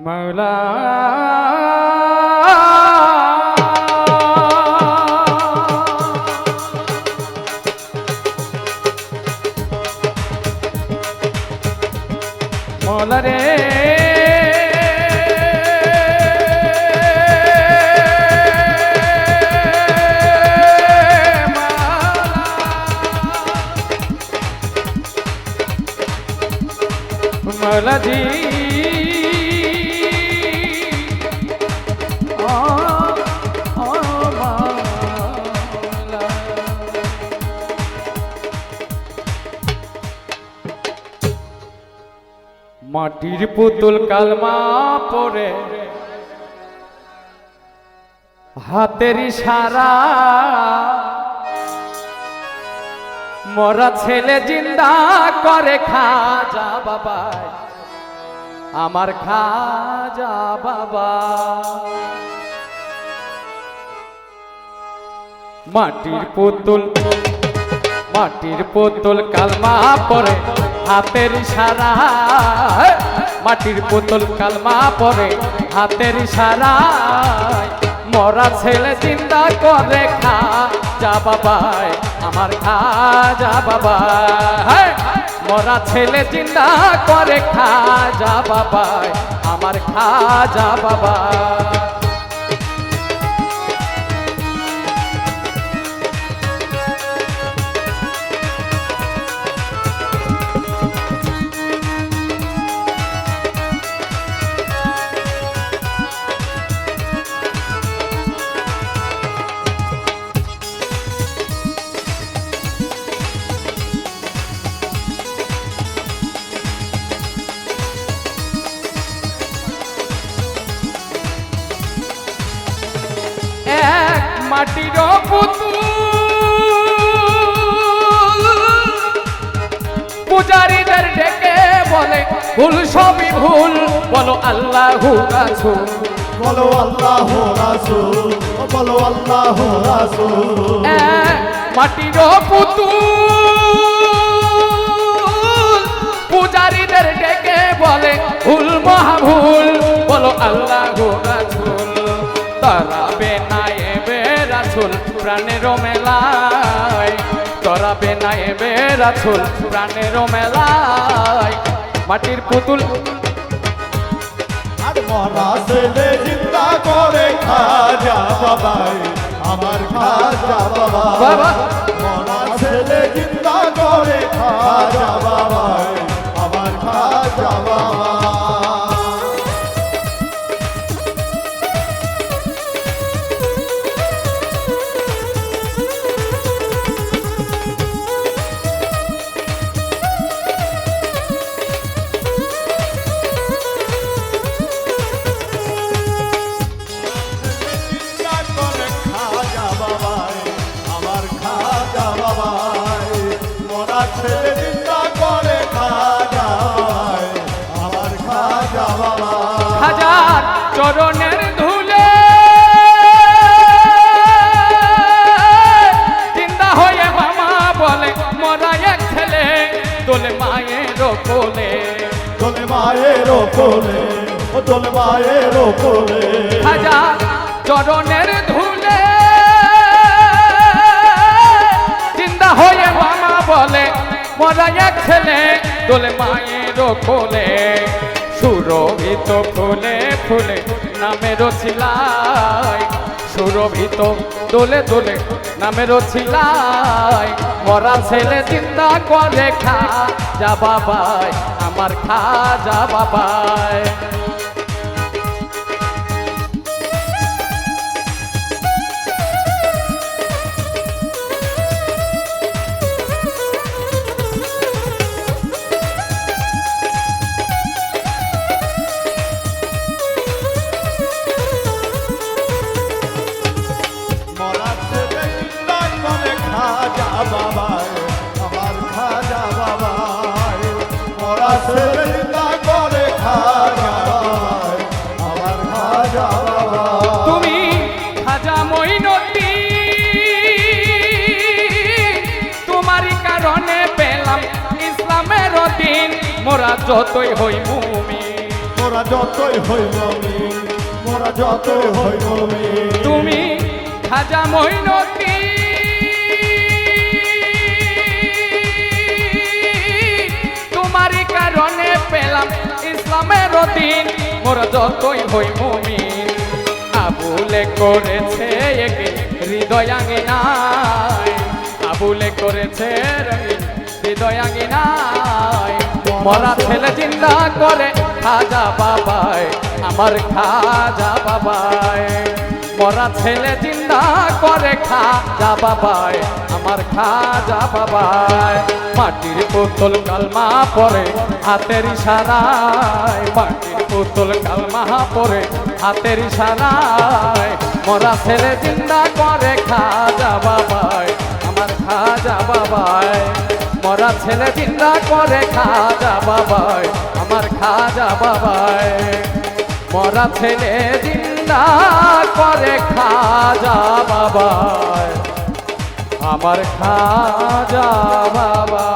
মৌলা মৌলা রে। মৌলা জি। মাটির পুতুল কালমা পরে। হাতের ইশারা। মরা ছেলে জিন্দা করে খাজা বাবা আমার খাজা বাবা মাটির পুতুল মাটির পুতুল কালমা পরে, হাতের সারা। মাটির পুতুল কালমা পরে, হাতের সারা। মরা ছেলে চিন্তা করে, খা, যা বাবাই আমার খা, যা বাবা মরা ছেলে চিন্তা করে, খা, যা বাবাই আমার খা, যা বাবা ভুল সবই ভুল বলো আল্লাহ রাসূল। বলো আল্লাহ রাসূল বলো আল্লাহ রাসূল। মাটির পুতুল পূজারীদের ডেকে বলে ভুল মহাভুল বলো আল্লাহ রাসূল। তরাবে না এবে রাসূল প্রাণের মেলায়। তরাবে না এবে রাসূল প্রাণের মেলায়। মাটির পুতুল। আর মরা ছেলে চিন্তা করে খাজা বাবাই আমার খাজা বাবা। মরা ছেলে করে খাজা বাবাই। ছেলে চিন্তা করে খাজা আমার খাজা বাবা। হাজার চরণের ধুলে চিন্তা হয়ে মামা বলে মরা এক ছেলে তোলে মায়ের কোলে। তোলে মায়ের কোলে তোলে মায়ের কোলে। হাজার চরণের ধুলে মরা এক ছেলে তোলে মায়ের কোলে, সুরভিত ফুলে ফুলে নামের ছিলাই সুরভিত দোলে দোলে নামের ছিলাই মরা ছেলে চিন্তা করে, খা যা বাবাই, আমার খা যা বাবাই। মোরা যতই হই মুমি মোরা যতই হই মমিন মোরা যতই হই মমিন। তুমি খাজা মইনতি তোমারই কারণে পেলাম ইসলামের দিন মোর যতই হই মুমিন আবুলে করেছে একে হৃদয়াঙ্গিনায় আবুলে করেছে রঙিন হৃদয়াঙ্গিনায় মরা ছেলে চিন্তা করে, খাজা বাবাই, আমার খাজা বাবাই। মরা ছেলে চিন্তা করে, খাজা বাবাই, আমার খাজা বাবাই। মাটির পুতুল কালমা পরে, হাতের ইশারায়। মাটির পুতুল কালমা পরে, হাতের ইশারায়। মরা ছেলে চিন্তা করে, খাজা বাবাই, আমার খাজা বাবাই। মরা ছেলে চিন্তা করে খাজা বাবাই, আমার খাজা বাবাই। মরা ছেলে চিন্তা করে খাজা বাবাই, আমার খাজা বাবা